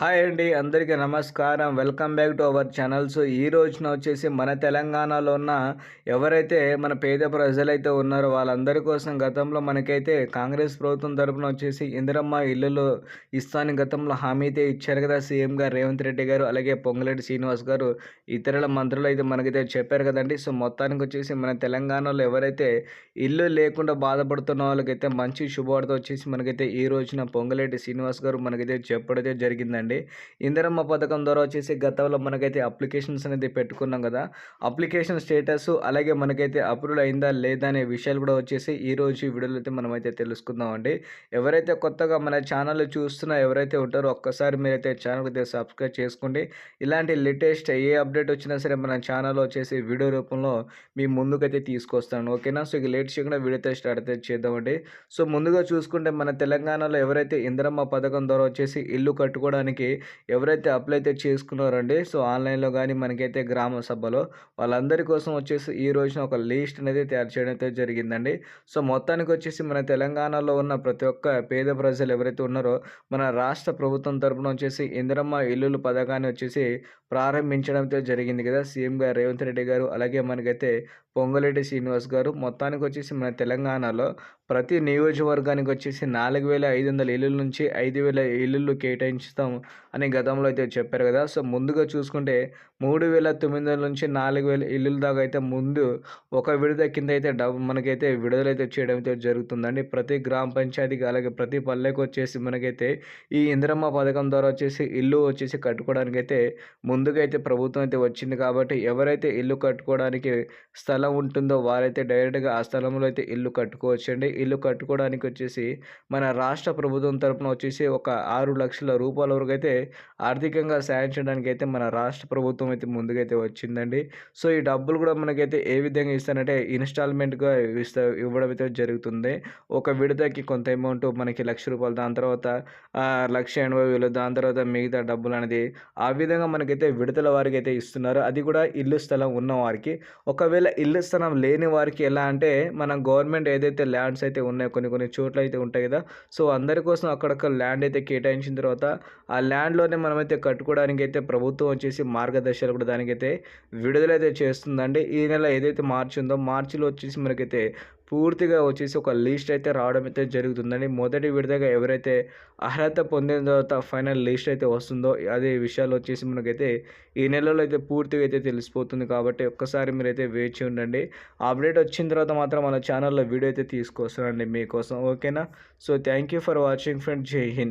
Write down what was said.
Hi అండి అందరికీ నమస్కారం. Welcome back to our channels ఈ రోజున వచ్చేసి మన తెలంగాణలో ఉన్న ఎవరైతే మన పేద ప్రజలైతే ఉన్నారో వాళ్ళందరి కోసం గతంలో మనకైతే కాంగ్రెస్ ప్రభుత్వం తరపున వచ్చేసి ఇందిరమ్మ ఇల్లులు ఇస్తాను గతంలో హామీ అయితే ఇచ్చారు కదా సీఎం గారు రేవంత్ రెడ్డి గారు అలాగే పొంగులేటి శ్రీనివాస్ గారు ఇతరుల మంత్రులు అయితే మనకైతే చెప్పారు కదండి. సో మొత్తానికి వచ్చేసి మన తెలంగాణలో ఎవరైతే ఇల్లు లేకుండా బాధపడుతున్న వాళ్ళకైతే మంచి శుభవార్త వచ్చేసి మనకైతే ఈ రోజున పొంగులేటి శ్రీనివాస్ గారు మనకైతే చెప్పడైతే జరిగిందండి. అండి ఇందిరమ్మ పథకం ద్వారా వచ్చేసి గతంలో మనకైతే అప్లికేషన్స్ అనేది పెట్టుకున్నాం కదా. అప్లికేషన్ స్టేటస్ అలాగే మనకైతే అప్రూవల్ అయిందా లేదా అనే విషయాలు కూడా వచ్చేసి ఈ రోజు వీడియోలో అయితే మనమైతే తెలుసుకుందాం అండి. ఎవరైతే కొత్తగా మన ఛానల్ చూస్తున్నా ఎవరైతే ఉంటారో ఒక్కసారి మీరైతే ఛానల్ అయితే సబ్స్క్రైబ్ చేసుకోండి. ఇలాంటి లేటెస్ట్ ఏ అప్డేట్ వచ్చినా సరే మన ఛానల్ వచ్చేసి వీడియో రూపంలో మీ ముందుకైతే తీసుకొస్తాను. ఓకేనా? సో ఇక లేట్ చేయకుండా వీడియో అయితే స్టార్ట్ అయితే చేద్దామండి సో ముందుగా చూసుకుంటే మన తెలంగాణలో ఎవరైతే ఇందిరమ్మ పథకం ద్వారా వచ్చేసి ఇల్లు కట్టుకోవడానికి మనకి ఎవరైతే అప్లై అయితే చేసుకున్నారండి సో ఆన్లైన్లో కానీ మనకైతే గ్రామ సభలో వాళ్ళందరి కోసం వచ్చేసి ఈ రోజున ఒక లిస్ట్ అనేది తయారు చేయడం అయితే జరిగిందండి. సో మొత్తానికి వచ్చేసి మన తెలంగాణలో ఉన్న ప్రతి ఒక్క పేద ప్రజలు ఎవరైతే ఉన్నారో మన రాష్ట్ర ప్రభుత్వం తరపున వచ్చేసి ఇందిరమ్మ ఇల్లులు పథకాన్ని వచ్చేసి ప్రారంభించడంతో జరిగింది కదా సీఎం గారు రేవంత్ రెడ్డి గారు అలాగే మనకైతే పొంగలేటి శ్రీనివాస్ గారు. మొత్తానికి వచ్చేసి మన తెలంగాణలో ప్రతి నియోజకవర్గానికి వచ్చేసి నాలుగు వేల ఐదు వందల ఇల్లుల నుంచి ఐదు వేల ఇల్లులు కేటాయించడం అని గతంలో అయితే చెప్పారు కదా. సో ముందుగా చూసుకుంటే మూడు వేల తొమ్మిది వందల నుంచి నాలుగు వేల ఇల్లుల దాకా అయితే ముందు ఒక విడుదల కింద అయితే డబ్బు మనకైతే విడుదలైతే చేయడం అయితే జరుగుతుందండి. ప్రతి గ్రామ పంచాయతీకి అలాగే ప్రతి పల్లెకి వచ్చేసి మనకైతే ఈ ఇందిరమ్మ పథకం ద్వారా వచ్చేసి ఇల్లు వచ్చేసి కట్టుకోవడానికి అయితే ముందుగా అయితే ప్రభుత్వం అయితే వచ్చింది కాబట్టి ఎవరైతే ఇల్లు కట్టుకోవడానికి స్థలం ఉంటుందో వారైతే డైరెక్ట్గా ఆ స్థలంలో అయితే ఇల్లు కట్టుకోవచ్చండి. ఇల్లు కట్టుకోవడానికి వచ్చేసి మన రాష్ట్ర ప్రభుత్వం తరపున వచ్చేసి ఒక ఆరు లక్షల రూపాయల వరకు అయితే ఆర్థికంగా సాయం చేయడానికి అయితే మన రాష్ట్ర ప్రభుత్వం అయితే ముందుకైతే వచ్చిందండి. సో ఈ డబ్బులు కూడా మనకైతే ఏ విధంగా ఇస్తానంటే ఇన్స్టాల్మెంట్గా ఇస్తా ఇవ్వడం అయితే జరుగుతుంది. ఒక విడతకి కొంత అమౌంట్ మనకి లక్ష రూపాయలు దాని తర్వాత లక్ష ఎనభై వేలు దాని తర్వాత మిగతా డబ్బులు అనేది ఆ విధంగా మనకైతే విడతల వారికి అయితే ఇస్తున్నారు. అది కూడా ఇల్లు స్థలం ఉన్న వారికి. ఒకవేళ ఇల్లు స్థలం లేని వారికి ఎలా అంటే మన గవర్నమెంట్ ఏదైతే ల్యాండ్స్ అయితే ఉన్నాయో కొన్ని కొన్ని చోట్ల అయితే ఉంటాయి కదా. సో అందరి కోసం అక్కడక్కడ ల్యాండ్ అయితే కేటాయించిన తర్వాత ఆ ల్యాండ్లోనే మనమైతే కట్టుకోవడానికి అయితే ప్రభుత్వం వచ్చేసి మార్గదర్శకాలు కూడా దానికైతే విడుదలైతే చేస్తుందండి. ఈ నెల ఏదైతే మార్చి ఉందో మార్చిలో వచ్చేసి మనకైతే పూర్తిగా వచ్చేసి ఒక లిస్ట్ అయితే రావడం అయితే జరుగుతుందండి. మొదటి విడతగా ఎవరైతే అర్హత పొందిన తర్వాత ఫైనల్ లిస్ట్ అయితే వస్తుందో అదే విషయాలు వచ్చేసి మనకైతే ఈ నెలలో అయితే పూర్తిగా అయితే తెలిసిపోతుంది. కాబట్టి ఒక్కసారి మీరైతే వేచి ఉండండి. అప్డేట్ వచ్చిన తర్వాత మాత్రం మన ఛానల్లో వీడియో అయితే తీసుకొస్తానండి మీకోసం. ఓకేనా? So thank you for watching friend జై హింద్.